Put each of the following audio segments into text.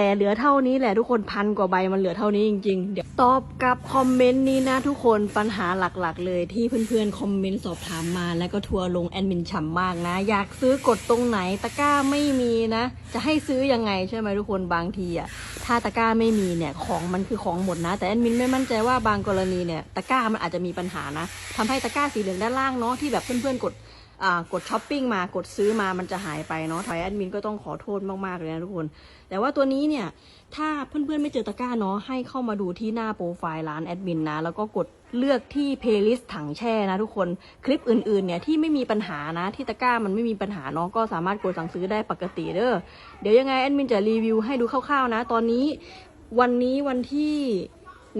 แต่เหลือเท่านี้แหละทุกคนพันกว่าใบมันเหลือเท่านี้จริงๆ เดี๋ยวตอบกับคอมเมนต์นี้นะทุกคนปัญหาหลักๆ เลยที่เพื่อนๆคอมเมนต์สอบถามมา แล้วก็ทัวร์ลงแอดมินฉ่ำมากนะ อยากซื้อกดตรงไหนตะกร้าไม่มีนะ จะให้ซื้อยังไงใช่ไหมทุกคนบางทีอะถ้าตะกร้าไม่มีเนี่ยของมันคือของหมดนะ แต่แอดมินไม่มั่นใจว่าบางกรณีเนี่ยตะกร้ามันอาจจะมีปัญหานะทำให้ตะกร้าสีเหลืองด้านล่างเนาะที่แบบเพื่อนๆกด กดช้อปปิ้งมากดซื้อมามันจะหายไปเนาะทอยแอดมินก็ต้องขอโทษมากๆเลยนะทุกคน แต่ว่าตัวนี้เนี่ย ถ้าเพื่อนๆไม่เจอตะกร้าเนาะให้เข้ามาดูที่หน้าโปรไฟล์ร้านแอดมินนะ แล้วก็กดเลือกที่เพลย์ลิสต์ถังแช่นะทุกคนคลิปอื่นๆเนี่ยที่ไม่มีปัญหานะที่ตะกร้ามันไม่มีปัญหาเนาะก็สามารถกดสั่งซื้อได้ปกติเด้อเดี๋ยวยังไงแอดมินจะรีวิวให้ดูคร่าวๆนะ ตอนนี้วันนี้วันที่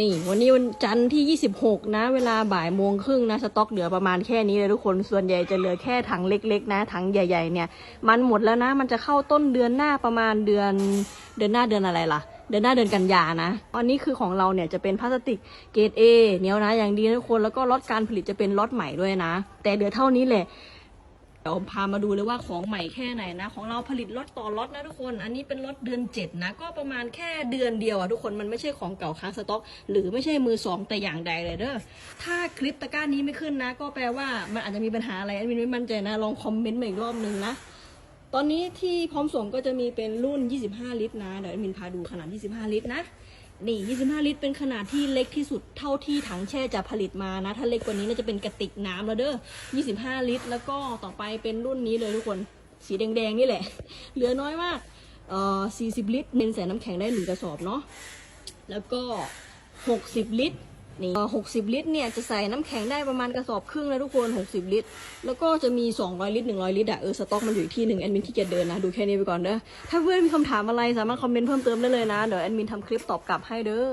นี่ วันนี้วันจันทร์ที่ 26 นะ เวลาบ่ายโมงครึ่งนะ สต็อกเหลือประมาณแค่นี้เลยทุกคน ส่วนใหญ่จะเหลือแค่ถังเล็กๆ นะ ถังใหญ่ ๆ เนี่ย มันหมดแล้วนะ มันจะเข้าต้นเดือนหน้าประมาณเดือน เดือนหน้าเดือนอะไรล่ะ เดือนหน้าเดือนกันยานะ อันนี้คือของเราเนี่ยจะเป็นพลาสติกเกรด A เหนียวนะ อย่างดีทุกคน แล้วก็ล็อตการผลิตจะเป็นล็อตใหม่ด้วยนะ แต่เหลือเท่านี้แหละ เดี๋ยวพามาดูเลยว่าของใหม่แค่ไหนนะ ของเราผลิตล็อตต่อล็อตนะทุกคน อันนี้เป็นล็อตเดือนเจ็ดนะ ก็ประมาณแค่เดือนเดียวอะทุกคน มันไม่ใช่ของเก่าค้างสต็อก หรือไม่ใช่มือสองแต่อย่างใดเลยเด้อ ถ้าคลิปตะกร้านี้ไม่ขึ้นนะ ก็แปลว่ามันอาจจะมีปัญหาอะไรแอดมินไม่มั่นใจนะ ลองคอมเมนต์มาอีกรอบนึงนะ ตอนนี้ที่พร้อมส่งก็จะมีเป็นรุ่น 25 ลิตรนะ เดี๋ยวแอดมินพาดูขนาด 25 ลิตรนะ นี่ 25 ลิตร เป็นขนาดที่เล็กที่สุดเท่าที่ถังแช่จะผลิตมานะ ถ้าเล็กกว่านี้น่าจะเป็นกระติกน้ำแล้วเด้อ 25 ลิตร แล้วก็ต่อไปเป็นรุ่นนี้เลยทุกคน สีแดงๆนี่แหละ เหลือน้อยมาก เอ่อ 40 ลิตร เป็นใส่น้ำแข็งได้หนึ่งกระสอบเนาะ แล้วก็ 60 ลิตร นี่เอ่อ60ลิตรเนี่ยจะใส่น้ำแข็งได้ประมาณกระสอบครึ่งนะทุกคน60ลิตร แล้วก็จะมี200ลิตร100ลิตรอะเออสต็อกมันอยู่ที่หนึ่งแอดมินที่จะเดินนะ ดูแค่นี้ไปก่อนเด้อถ้าเพื่อนมีคำถามอะไรสามารถคอมเมนต์เพิ่มเติมได้เลยนะ เดี๋ยวแอดมินทำคลิปตอบกลับให้เด้อ